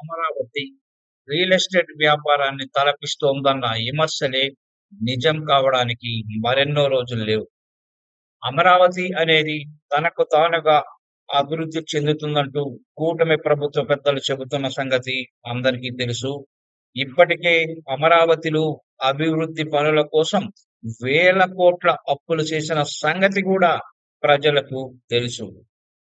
Amaravati real estate వ్యాపారాన్ని తలపిస్తోందన్న విమర్శలే నిజం కావడానికి మరెన్నో రోజులు లేవు. అమరావతి అనేది తనకు తానుగా అభివృద్ధి చెందుతుందంటూ కూటమి ప్రభుత్వ పెద్దలు చెబుతున్న సంగతి అందరికీ తెలుసు. ఇప్పటికే అమరావతిలో అభివృద్ధి పనుల కోసం వేల కోట్ల అప్పులు చేసిన సంగతి కూడా ప్రజలకు తెలుసు.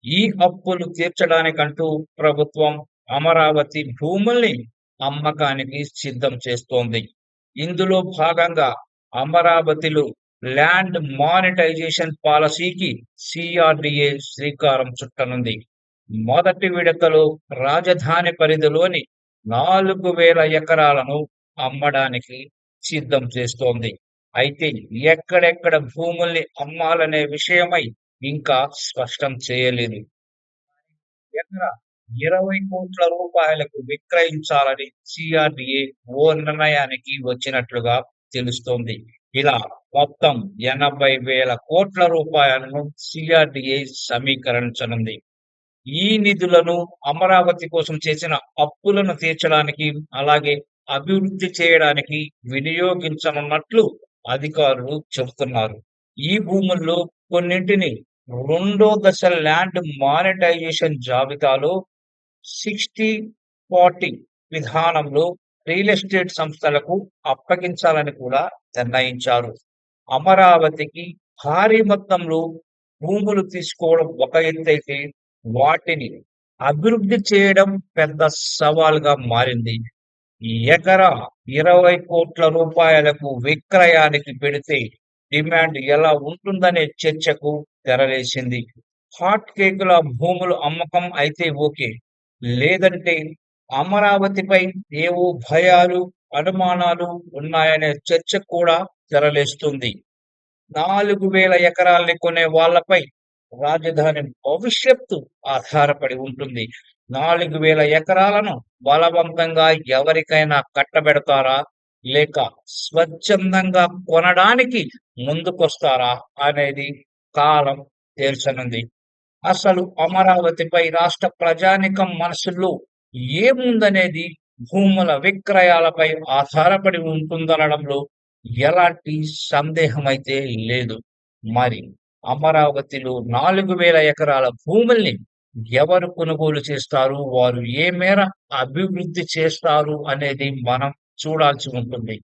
ఈ అప్పులు తీర్చడానికంటూ ప్రభుత్వం అమరావతి భూముల్ని అమ్మకానికి సిద్ధం చేస్తోంది. ఇందులో భాగంగా అమరావతిలో ల్యాండ్ మానిటైజేషన్ పాలసీకి సిఆర్డిఏ శ్రీకారం చుట్టనుంది. మొదటి విడతలో రాజధాని పరిధిలోని నాలుగు వేల ఎకరాలను అమ్మడానికి సిద్ధం చేస్తోంది. అయితే ఎక్కడెక్కడ భూముల్ని అమ్మాలనే విషయమై ఇంకా స్పష్టం చేయలేదు. ఎకరా ఇరవై కోట్ల రూపాయలకు విక్రయించాలని సిఆర్డిఏ ఓ నిర్ణయానికి వచ్చినట్లుగా తెలుస్తోంది. ఇలా మొత్తం ఎనభై వేల కోట్ల రూపాయలను సిఆర్డిఏ సమీకరించనుంది. ఈ నిధులను అమరావతి కోసం చేసిన అప్పులను తీర్చడానికి అలాగే అభివృద్ధి చేయడానికి వినియోగించనున్నట్లు అధికారులు చెబుతున్నారు. ఈ భూముల్లో కొన్నింటిని రెండో దశ ల్యాండ్ మానిటైజేషన్ జాబితాలో సిక్స్టీ ఫార్టీ విధానంలో రియల్ ఎస్టేట్ సంస్థలకు అప్పగించాలని కూడా నిర్ణయించారు. అమరావతికి భారీ మొత్తంలో భూములు తీసుకోవడం ఒక ఎత్తైతే వాటిని అభివృద్ధి చేయడం పెద్ద సవాల్గా మారింది. ఎకరా ఇరవై కోట్ల రూపాయలకు విక్రయానికి పెడితే డిమాండ్ ఎలా ఉంటుందనే చర్చకు తెరవేసింది హాట్ కేకుల భూములు అమ్మకం అయితే ఓకే. లేదంటే అమరావతిపై ఏవో భయాలు అనుమానాలు ఉన్నాయనే చర్చ కూడా తెరలేస్తుంది. నాలుగు వేల ఎకరాల్ని కొనే వాళ్ళపై రాజధాని భవిష్యత్తు ఆధారపడి ఉంటుంది. నాలుగు వేల ఎకరాలను బలవంతంగా ఎవరికైనా కట్టబెడతారా? లేక స్వచ్ఛందంగా కొనడానికి ముందుకొస్తారా? అనేది కాలం తేల్చనుంది. అసలు అమరావతిపై రాష్ట్ర ప్రజానికం మనసులో ఏముందనేది భూముల విక్రయాలపై ఆధారపడి ఉంటుందనడంలో ఎలాంటి సందేహం అయితే లేదు. మరి అమరావతిలో నాలుగు వేల ఎకరాల భూముల్ని ఎవరు కొనుగోలు చేస్తారు? వారు ఏ మేర అభివృద్ధి చేస్తారు? అనేది మనం చూడాల్సి ఉంటుంది.